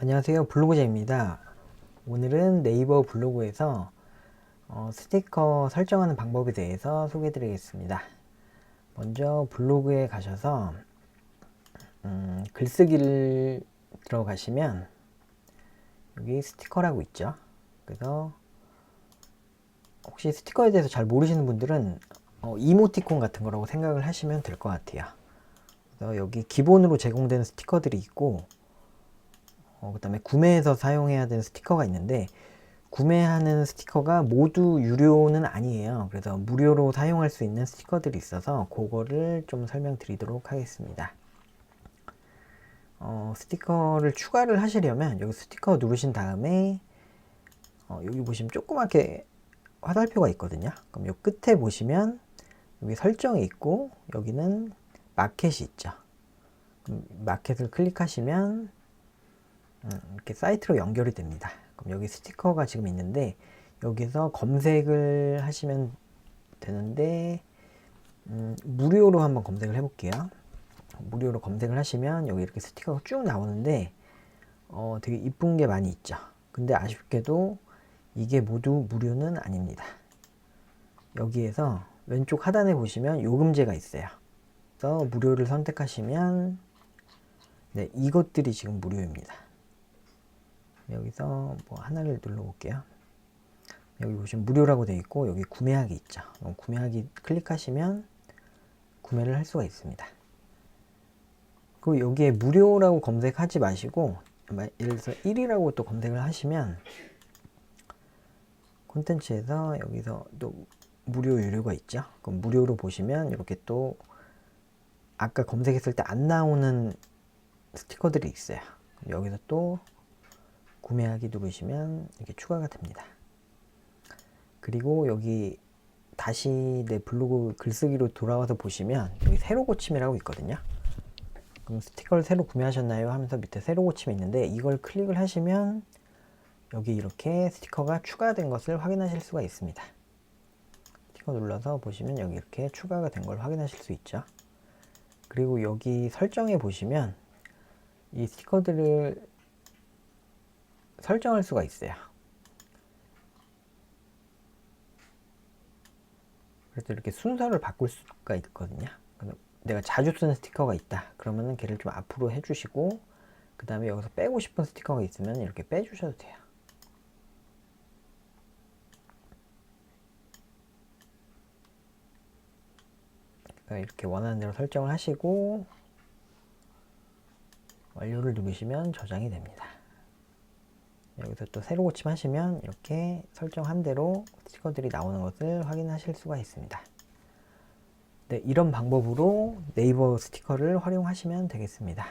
안녕하세요. 블로그제입니다. 오늘은 네이버 블로그에서 어, 스티커 설정하는 방법에 대해서 소개해 드리겠습니다. 먼저 블로그에 가셔서 음, 글쓰기를 들어가시면 여기 스티커라고 있죠? 그래서 혹시 스티커에 대해서 잘 모르시는 분들은 어, 이모티콘 같은 거라고 생각을 하시면 될 것 같아요. 그래서 여기 기본으로 제공되는 스티커들이 있고 어, 그 다음에 구매해서 사용해야 되는 스티커가 있는데 구매하는 스티커가 모두 유료는 아니에요. 그래서 무료로 사용할 수 있는 스티커들이 있어서 그거를 좀 설명드리도록 하겠습니다. 어, 스티커를 추가를 하시려면 여기 스티커 누르신 다음에 어, 여기 보시면 조그맣게 화살표가 있거든요. 그럼 요 끝에 보시면 여기 설정이 있고 여기는 마켓이 있죠. 마켓을 클릭하시면 음, 이렇게 사이트로 연결이 됩니다. 그럼 여기 스티커가 지금 있는데 여기서 검색을 하시면 되는데 음, 무료로 한번 검색을 해볼게요. 무료로 검색을 하시면 여기 이렇게 스티커가 쭉 나오는데 어, 되게 이쁜 게 많이 있죠. 근데 아쉽게도 이게 모두 무료는 아닙니다. 여기에서 왼쪽 하단에 보시면 요금제가 있어요. 그래서 무료를 선택하시면 네, 이것들이 지금 무료입니다. 여기서 뭐 하나를 눌러볼게요. 여기 보시면 무료라고 되어 있고 여기 구매하기 있죠. 구매하기 클릭하시면 구매를 할 수가 있습니다. 그리고 여기에 무료라고 검색하지 마시고 예를 들어서 1이라고 또 검색을 하시면 콘텐츠에서 여기서 또 무료 유료가 있죠. 그럼 무료로 보시면 이렇게 또 아까 검색했을 때 안 나오는 스티커들이 있어요. 여기서 또 구매하기 누르시면 이렇게 추가가 됩니다. 그리고 여기 다시 내 블로그 글쓰기로 돌아와서 보시면 여기 새로 고침이라고 있거든요. 그럼 스티커를 새로 구매하셨나요? 하면서 밑에 새로 고침이 있는데 이걸 클릭을 하시면 여기 이렇게 스티커가 추가된 것을 확인하실 수가 있습니다. 스티커 눌러서 보시면 여기 이렇게 추가가 된 걸 확인하실 수 있죠. 그리고 여기 설정에 보시면 이 스티커들을 설정할 수가 있어요. 그래서 이렇게 순서를 바꿀 수가 있거든요. 내가 자주 쓰는 스티커가 있다. 그러면은 걔를 좀 앞으로 해주시고 그 다음에 여기서 빼고 싶은 스티커가 있으면 이렇게 빼주셔도 돼요. 이렇게 원하는 대로 설정을 하시고 완료를 누르시면 저장이 됩니다. 여기서 또 새로 고침하시면 이렇게 설정한 대로 스티커들이 나오는 것을 확인하실 수가 있습니다. 네, 이런 방법으로 네이버 스티커를 활용하시면 되겠습니다.